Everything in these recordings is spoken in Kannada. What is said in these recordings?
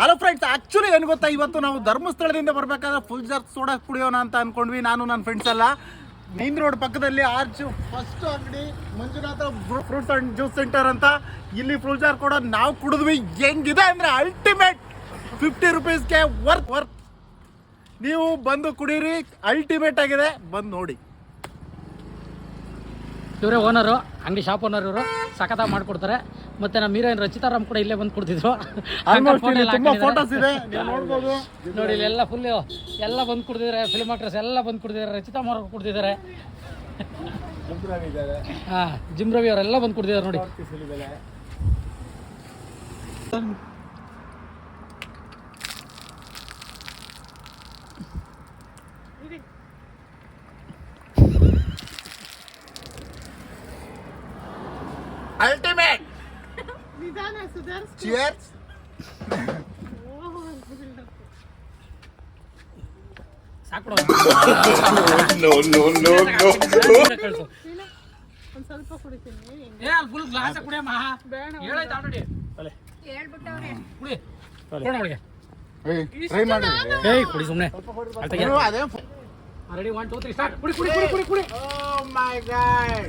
ಹಲೋ ಫ್ರೆಂಡ್ಸ್ ಆಕ್ಚುಲಿ ಏನು ಗೊತ್ತಾ? ಇವತ್ತು ನಾವು ಧರ್ಮಸ್ಥಳದಿಂದ ಬರಬೇಕಾದ್ರೆ ಫುಲ್ ಜಾರ್ ಸೋಡಾ ಕುಡಿಯೋಣ ಅಂತ ಅನ್ಕೊಂಡ್ವಿ. ನಾನು ನನ್ನ ಫ್ರೆಂಡ್ಸ್ ಎಲ್ಲ. ಮೇನ್ ರೋಡ್ ಪಕ್ಕದಲ್ಲಿ ಆರ್ಚ್ ಫಸ್ಟ್ ಅಂಗಡಿ, Manjunatha fruits and juice center ಅಂತ. ಇಲ್ಲಿ ಫುಲ್ ಜಾರ್ ಕೂಡ ನಾವು ಕುಡಿದ್ವಿ. ಹೆಂಗಿದೆ ಅಂದ್ರೆ ಅಲ್ಟಿಮೇಟ್ ಫಿಫ್ಟಿ ರುಪೀಸ್ಗೆ ವರ್ತ್ ವರ್ತ್ ನೀವು ಬಂದು ಕುಡೀರಿ ಅಲ್ಟಿಮೇಟ್ ಆಗಿದೆ. ಬಂದು ನೋಡಿ. ಇವರೇ ಓನರು ಅಂಗಡಿ ಶಾಪ್ ಓನರ್ ಇವರು. ಸಖತ್ತಾಗಿ ಮಾಡ್ಕೊಡ್ತಾರೆ. ಮತ್ತೆ ನಮ್ಮ ಹೀರೋಯಿನ್ ರಚಿತಾರಾಮ್ ಕೂಡ ಇಲ್ಲೇ ಬಂದು ಕೊಡ್ತಿದ್ರು. ನೋಡಿ ಇಲ್ಲೆಲ್ಲ ಫುಲ್ಲು ಎಲ್ಲ ಬಂದು ಕುಡ್ದಿದ್ದಾರೆ ಫಿಲ್ಮ್ ಆಕ್ಟ್ರೆಸ್ ಎಲ್ಲ ಬಂದು ಕುಡ್ದಿದ್ದಾರೆ ರಚಿತಾ ಮಾರ್ ಕುಡ್ದಿದ್ದಾರೆ ಹಾಂ ಜಿಮ್ ರವಿ ಅವರೆಲ್ಲ ಬಂದು ಕುಡ್ದಿದ್ದಾರೆ ನೋಡಿ. ಅಲ್ಟಿಮೇಟ್ ಚಿಯರ್ಸ್ ಸಾಕು ಕಳ್ಸು. ಒಂದ್ ಸ್ವಲ್ಪ ಕುಡಿತೀನಿ. ಏ ಅಲ್ಲಿ ಫುಲ್ ಗ್ಲಾಸ್ ಕುಡಿಯಮ್ಮ. ಹೇಳಾಯ್ತು ಆಲ್ರೆಡಿ ಹೇಳ್ಬಿಟ್ಟವ್ರೆ. ಕುಡಿ. ಕೊಡೋಣ ಅವಳಿಗೆ. ಟ್ರೈ ಮಾಡಿ. ಏಯ್ ಕುಡಿ ಸುಮ್ಮನೆ ಅದೇ ready one two three start ಕುಡಿ ಕುಡಿ ಕುಡಿ ಕುಡಿ ಕುಡಿ. ಓ ಮೈ ಗಾಡ್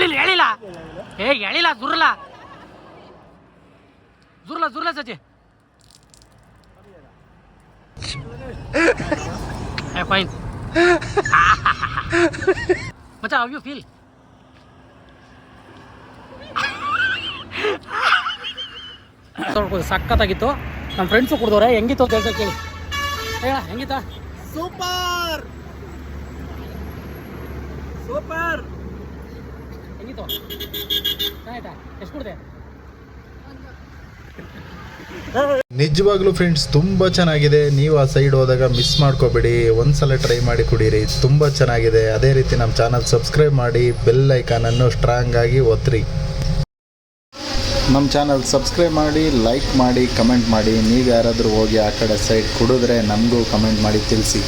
ಹೇಳಿಲ್ಲ ಎಳಿಲ್ಲ ಏ ಹೇಳಿಲ್ಲ ಜುರ್ಲ ಜುರ್ಲ ಜುರ್ಲ ಸಚಿ. ಫೈನ್ ಮಚ್ಚ ಹೌ ಯು ಫೀಲ್ ಸಕ್ಕತ್ತಾಗಿತ್ತು ನಮ್ಮ ಫ್ರೆಂಡ್ಸು ಕುಡ್ದವ್ರೆ, ಹೆಂಗಿತ್ತು ಹೇಳ್ತಾ ಕೇಳಿ. ಹೇಳ ಹೆಂಗಿತ್ತ? ಸೂಪರ್! ಸೂಪರ್! ಹೆಂಗಿತ್ತು ಆಯ್ತಾ? ಎಷ್ಟು ನಿಜವಾಗ್ಲೂ ಫ್ರೆಂಡ್ಸ್ ತುಂಬ ಚೆನ್ನಾಗಿದೆ. ನೀವು ಆ ಸೈಡ್ ಹೋದಾಗ ಮಿಸ್ ಮಾಡ್ಕೋಬೇಡಿ. ಒಂದ್ಸಲ ಟ್ರೈ ಮಾಡಿ ಕುಡೀರಿ. ತುಂಬ ಚೆನ್ನಾಗಿದೆ. ಅದೇ ರೀತಿ ನಮ್ಮ ಚಾನಲ್ ಸಬ್ಸ್ಕ್ರೈಬ್ ಮಾಡಿ ಬೆಲ್ ಐಕಾನನ್ನು ಸ್ಟ್ರಾಂಗ್ ಆಗಿ ಒತ್ತಿರಿ ನಮ್ಮ ಚಾನಲ್ ಸಬ್ಸ್ಕ್ರೈಬ್ ಮಾಡಿ ಲೈಕ್ ಮಾಡಿ ಕಮೆಂಟ್ ಮಾಡಿ. ನೀವು ಯಾರಾದರೂ ಹೋಗಿ ಆ ಕಡೆ ಸೈಡ್ ಕುಡಿದ್ರೆ ನಮಗೂ ಕಮೆಂಟ್ ಮಾಡಿ ತಿಳಿಸಿ.